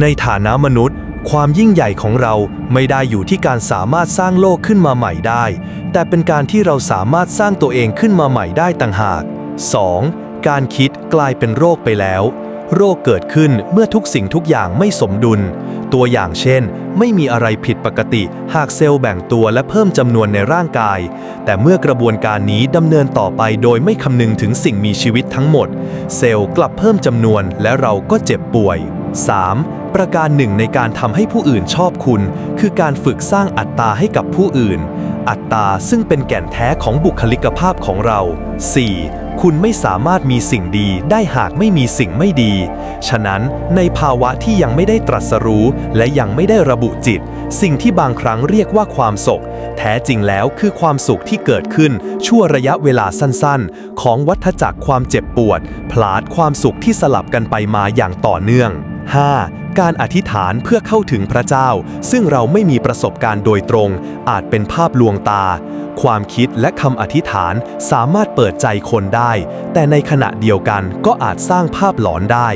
ในฐานะมนุษย์ ความยิ่งใหญ่ของเราไม่ได้อยู่ที่การสามารถสร้างโลกขึ้นมาใหม่ได้ แต่เป็นการที่เราสามารถสร้างตัวเองขึ้นมาใหม่ได้ต่างหาก 2. การคิดกลายเป็นโรคไปแล้ว โรคเกิดขึ้นเมื่อทุกสิ่งทุกอย่างไม่สมดุล ตัวอย่างเช่น ไม่มีอะไรผิดปกติ หากเซลล์แบ่งตัวและเพิ่มจำนวนในร่างกาย แต่เมื่อกระบวนการนี้ดำเนินต่อไปโดยไม่คำนึงถึงสิ่งมีชีวิตทั้งหมด เซลล์กลับเพิ่มจำนวนและเราก็เจ็บป่วย 3. ประการหนึ่งในการทำให้ผู้อื่นชอบคุณ คือการฝึกสร้างอัตตาให้กับผู้อื่น อัตตาซึ่งเป็นแก่นแท้ของบุคลิกภาพของเรา 4. คุณไม่สามารถมีสิ่งดีได้หากไม่มีสิ่งไม่ดี ฉะนั้นในภาวะที่ยังไม่ได้ตรัสรู้ และยังไม่ได้ระบุจิต สิ่งที่บางครั้งเรียกว่าความสุขแท้จริงแล้วคือความสุขที่เกิดขึ้นชั่วระยะเวลาสั้นๆ ของวัฏจักรความเจ็บปวดพลาดความสุขที่สลับกันไปมาอย่างต่อเนื่อง 5. การอธิษฐานเพื่อเข้าถึงพระเจ้า ซึ่งเราไม่มีประสบการณ์โดยตรง อาจเป็นภาพลวงตา ความคิดและคำอธิษฐานสามารถเปิดใจคนได้ แต่ในขณะเดียวกันก็อาจสร้างภาพหลอนได้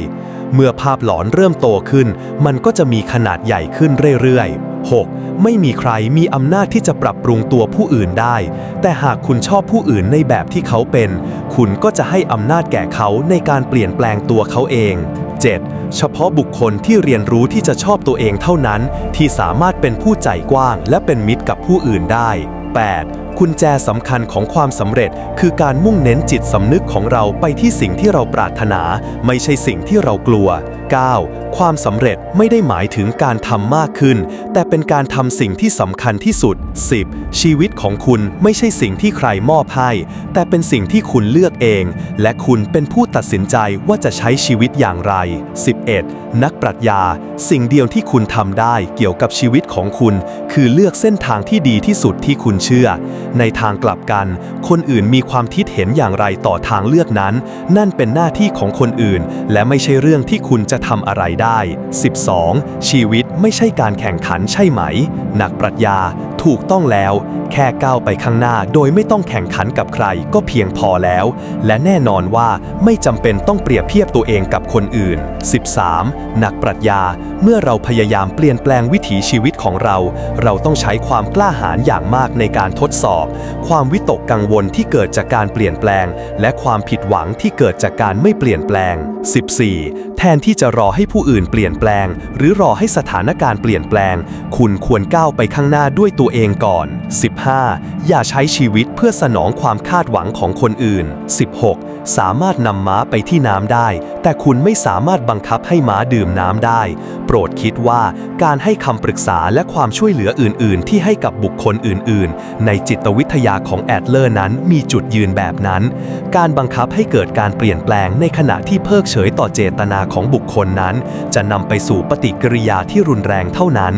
เมื่อภาพหลอนเริ่มโตขึ้น มันก็จะมีขนาดใหญ่ขึ้นเรื่อยๆ 6. ไม่มีใครมีอำนาจที่จะปรับปรุงตัวผู้อื่นได้ แต่หากคุณชอบผู้อื่นในแบบที่เขาเป็น คุณก็จะให้อำนาจแก่เขาในการเปลี่ยนแปลงตัวเขาเอง 7. เฉพาะบุคคลที่เรียนรู้ที่จะชอบตัวเองเท่านั้น ที่สามารถเป็นผู้ใจกว้าง และเป็นมิตรกับผู้อื่นได้ 8. กุญแจสำคัญของความสำเร็จ คือการมุ่งเน้นจิตสำนึกของเราไปที่สิ่งที่เราปรารถนา ไม่ใช่สิ่งที่เรากลัว 9. ความสำเร็จไม่ได้หมายถึงการทำมากขึ้น แต่เป็นการทำสิ่งที่สำคัญที่สุด 10. ชีวิตของคุณไม่ใช่สิ่งที่ใครมอบให้ แต่เป็นสิ่งที่คุณเลือกเอง และคุณเป็นผู้ตัดสินใจว่าจะใช้ชีวิตอย่างไร 11. นักปรัชญา สิ่งเดียวที่คุณทำได้เกี่ยวกับชีวิตของคุณ คือเลือกเส้นทางที่ดีที่สุดที่คุณเชื่อ ในทางกลับกัน คนอื่นมีความคิดเห็นอย่างไรต่อทางเลือกนั้น นั่นเป็นหน้าที่ของคนอื่น และไม่ใช่เรื่องที่คุณจะจะทำอะไรได้ 12. ชีวิตไม่ใช่การแข่งขันใช่ไหม นักปรัชญาถูกต้องแล้ว แค่ก้าวไปข้างหน้าโดยไม่ต้องแข่งขันกับใครก็เพียงพอแล้ว และแน่นอนว่าไม่จำเป็นต้องเปรียบเทียบตัวเองกับคนอื่น 13. นักปรัชญา เมื่อเราพยายามเปลี่ยนแปลงวิถีชีวิตของเรา เราต้องใช้ความกล้าหาญอย่างมากในการทดสอบ ความวิตกกังวลที่เกิดจากการเปลี่ยนแปลง และความผิดหวังที่เกิดจากการไม่เปลี่ยนแปลง 14. แทนที่จะรอให้ผู้อื่นเปลี่ยนแปลง หรือรอให้สถานการณ์เปลี่ยนแปลง คุณควรก้าวไปข้างหน้าด้วยตัวเองก่อน 15. อย่าใช้ชีวิตเพื่อสนองความคาดหวังของคนอื่น 16. สามารถนำม้าไปที่น้ำได้ แต่คุณไม่สามารถบังคับให้ม้าดื่มน้ำได้ โปรดคิดว่าการให้คำปรึกษาและความช่วยเหลืออื่น ๆ ที่ให้กับบุคคลอื่น ๆ ในจิตวิทยาของแอดเลอร์นั้นมีจุดยืนแบบนั้น การบังคับให้เกิดการเปลี่ยนแปลงในขณะที่เพิกเฉยต่อเจตนาของบุคคลนั้น จะนำไปสู่ปฏิกิริยาที่รุนแรงเท่านั้น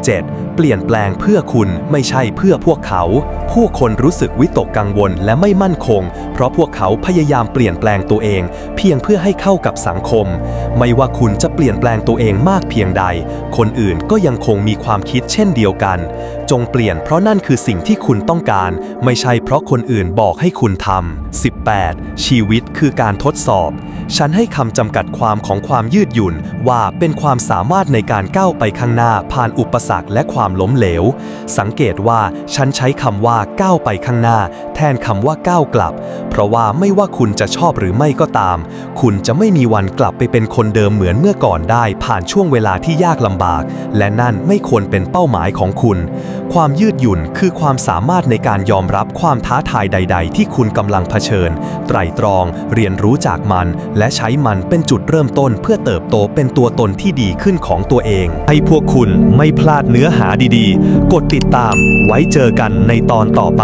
17 ลี่ยนแปลงเพื่อคุณไม่ใช่เพื่อพวกเขา ผู้คนรู้สึกวิตกกังวลและไม่มั่นคง เพราะพวกเขาพยายามเปลี่ยนแปลงตัวเอง เพียงเพื่อให้เข้ากับสังคม ไม่ว่าคุณจะเปลี่ยนแปลงตัวเองมากเพียงใด คนอื่นก็ยังคงมีความคิดเช่นเดียวกัน จงเปลี่ยนเพราะนั่นคือสิ่งที่คุณต้องการ ไม่ใช่เพราะคนอื่นบอกให้คุณทำ 18 ชีวิตคือการทดสอบ ฉันให้คำจำกัดความของความยืดหยุ่นว่าเป็นความสามารถในการก้าวไปข้างหน้าผ่านอุปสรรคและความล้มเหลว สังเกตว่าฉันใช้คำว่าก้าวไปข้างหน้า แทนคำว่าก้าวกลับ เพราะว่าไม่ว่าคุณจะชอบหรือไม่ก็ตาม คุณจะไม่มีวันกลับไปเป็นคนเดิมเหมือนเมื่อก่อนได้ ผ่านช่วงเวลาที่ยากลำบาก และนั่นไม่ควรเป็นเป้าหมายของคุณ ความยืดหยุ่นคือความสามารถในการยอมรับความท้าทายใด ๆ ที่คุณกำลังเผชิญ ไตรตรอง เรียนรู้จากมัน และใช้มันเป็นจุดเริ่มต้นเพื่อเติบโตเป็นตัวตนที่ดีขึ้นของตัวเอง ให้พวกคุณไม่พลาดเนื้อหาดีๆ กดติดตามไว้เจอกันในตอนต่อไป